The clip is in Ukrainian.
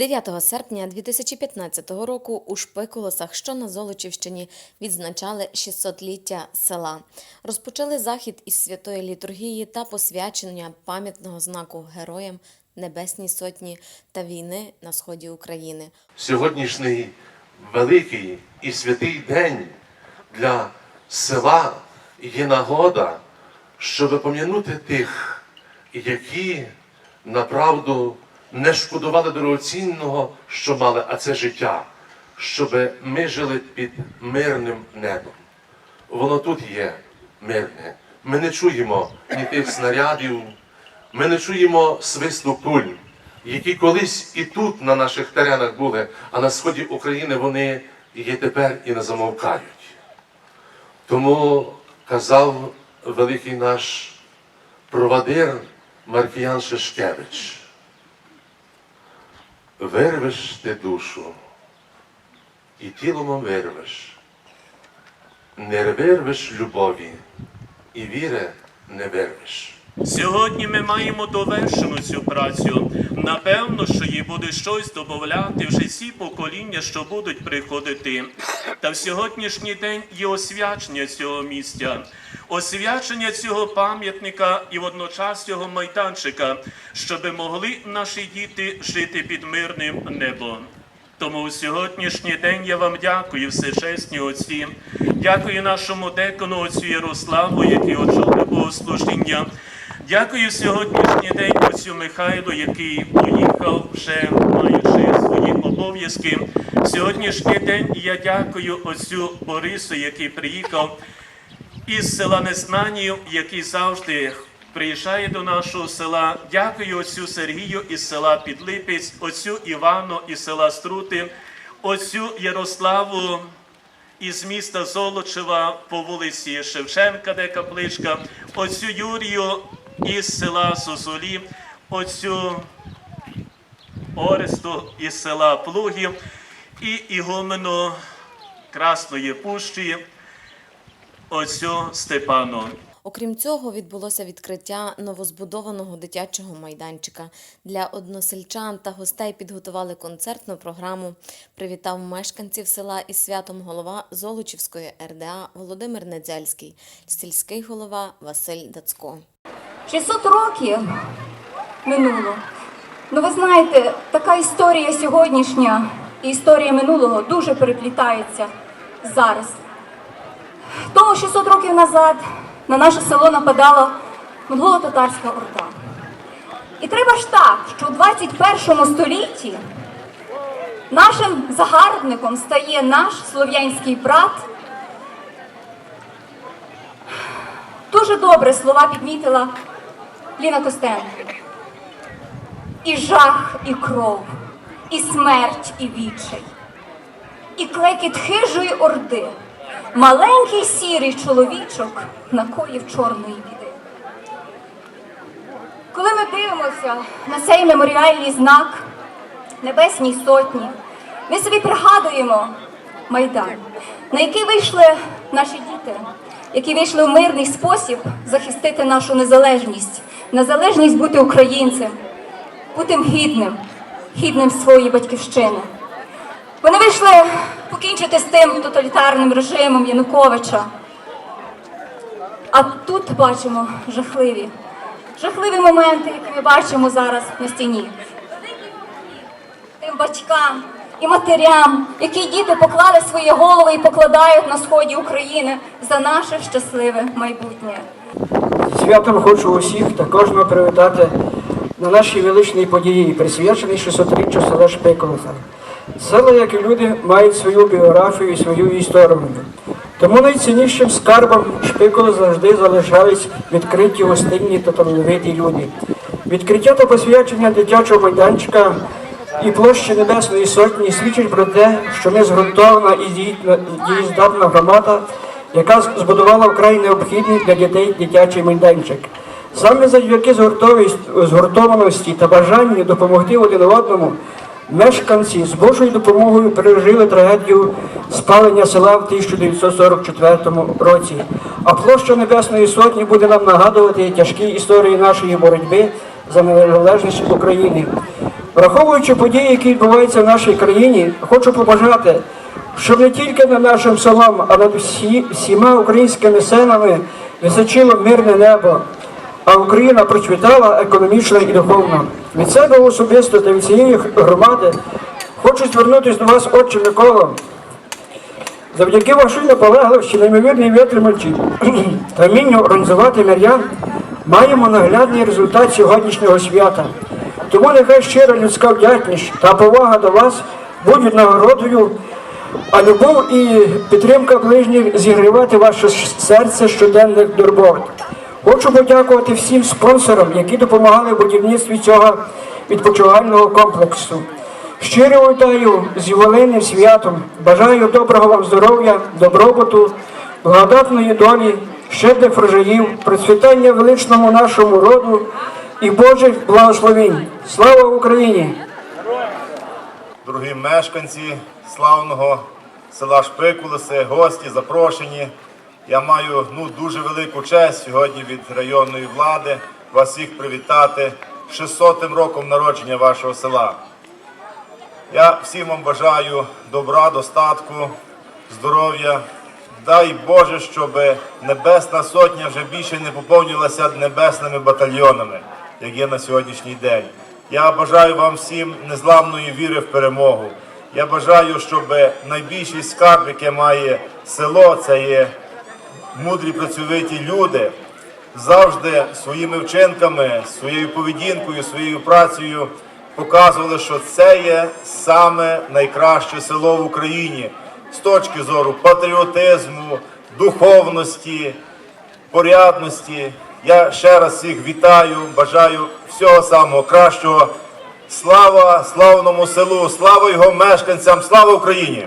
9 серпня 2015 року у Шпиколосах, що на Золочівщині, відзначали 600-ліття села. Розпочали захід із святої літургії та посвячення пам'ятного знаку героям Небесній Сотні та війни на сході України. сьогоднішній великий і святий день для села є нагода, щоб пом'янути тих, які направду не шкодували дорогоцінного, що мали, а це життя, щоб ми жили під мирним небом. Воно тут є мирне. Ми не чуємо ні тих снарядів, ми не чуємо свисту куль, які колись і тут на наших теренах були, а на сході України вони є тепер і не замовкають. Тому казав великий наш провадир Маркіян Шишкевич, вирвеш ти душу і тілом вирвеш, не вирвеш любові і віри не вирвеш. Сьогодні ми маємо довершену цю працю. Напевно, що їй буде щось додати вже всі покоління, що будуть приходити. Та в сьогоднішній день є освячення цього місця, освячення цього пам'ятника і водночас цього майданчика, щоб могли наші діти жити під мирним небом. Тому у сьогоднішній день я вам дякую, всечесні отці. Дякую нашому декону отцю Ярославу, який очолив богослужіння. Дякую сьогоднішній день отцю Михайлу, який поїхав вже маючи свої обов'язки. Сьогоднішній день я дякую отцю Борису, який приїхав із села Незнанів, який завжди приїжджає до нашого села. Дякую отцю Сергію із села Підлипець, отцю Івану із села Струти, отцю Ярославу із міста Золочева по вулиці Шевченка, де капличка, отцю Юрію із села Созолі, отцю Оресту із села Плугів і ігумену Красної Пущі, отцю Степану. Окрім цього, відбулося відкриття новозбудованого дитячого майданчика. Для односельчан та гостей підготували концертну програму. Привітав мешканців села із святом голова Золочівської РДА Володимир Недзельський, сільський голова Василь Дацько. 600 років минуло. Ну, ви знаєте, така історія сьогоднішня і історія минулого дуже переплітається зараз. Тому 600 років назад на наше село нападала монголо-татарська орда. І треба ж так, що у 21 столітті нашим загарбником стає наш слов'янський брат. Дуже добре слова підмітила Ліна Костенко. І жах, і кров, і смерть, і відчай, і клекіт хижої орди. Маленький сірий чоловічок накоїв чорної біди. Коли ми дивимося на цей меморіальний знак Небесній Сотні, ми собі пригадуємо Майдан, на який вийшли наші діти, які вийшли в мирний спосіб захистити нашу незалежність, незалежність бути українцем, бути гідним, гідним своєї батьківщини. Вони вийшли покінчити з тим тоталітарним режимом Януковича. А тут бачимо жахливі, жахливі моменти, які ми бачимо зараз на стіні. Тим батькам і матерям, які діти поклали свої голови і покладають на сході України за наше щасливе майбутнє. Святом хочу усіх та кожного привітати на нашій величній події, присвяченій 600-річчю села Шпиколоса. Села, як і люди, мають свою біографію і свою історію. Тому найціннішим скарбом Шпиколи завжди залишались відкриті гостинні та талановиті люди. Відкриття та посвячення дитячого майданчика і площі Небесної Сотні свідчить про те, що ми згуртована і дієздатна громада, яка збудувала вкрай необхідний для дітей дитячий майданчик. Саме завдяки згуртованості та бажанню допомогти один одному, мешканці з Божою допомогою пережили трагедію спалення села в 1944 році. А площа Небесної Сотні буде нам нагадувати тяжкі історії нашої боротьби за незалежність України. Враховуючи події, які відбуваються в нашій країні, хочу побажати, щоб не тільки над нашим селом, а над всі, всіма українськими селами височило мирне небо, а Україна процвітала економічно і духовно. Від себе особисто та від цієї громади хочу звернутися до вас, отче Микола. Завдяки вашій наполегливості, неймовірній витриманці та вмінню організувати мирян, маємо наглядний результат сьогоднішнього свята. Тому нехай щира людська вдячність та повага до вас будуть нагородою, а любов і підтримка ближніх зігрівати ваше серце щоденних турбот. Хочу подякувати всім спонсорам, які допомагали в будівництві цього відпочивального комплексу. Щиро вітаю з ювілейним святом. Бажаю доброго вам здоров'я, добробуту, благодатної долі, щедрих врожаїв, процвітання величному нашому роду і Божих благословень. Слава Україні! дорогі мешканці славного села Шпикулиси, гості, запрошені. Я маю ну, дуже велику честь сьогодні від районної влади вас всіх привітати з 600 роком народження вашого села. Я всім вам бажаю добра, достатку, здоров'я. Дай Боже, щоб Небесна Сотня вже більше не поповнилася небесними батальйонами, як є на сьогоднішній день. Я бажаю вам всім незламної віри в перемогу. Я бажаю, щоб найбільший скарб, яке має село, це є мудрі працьовиті люди, завжди своїми вчинками, своєю поведінкою, своєю працею показували, що це є саме найкраще село в Україні з точки зору патріотизму, духовності, порядності. Я ще раз всіх вітаю, бажаю всього самого кращого. Слава славному селу, слава його мешканцям, слава Україні!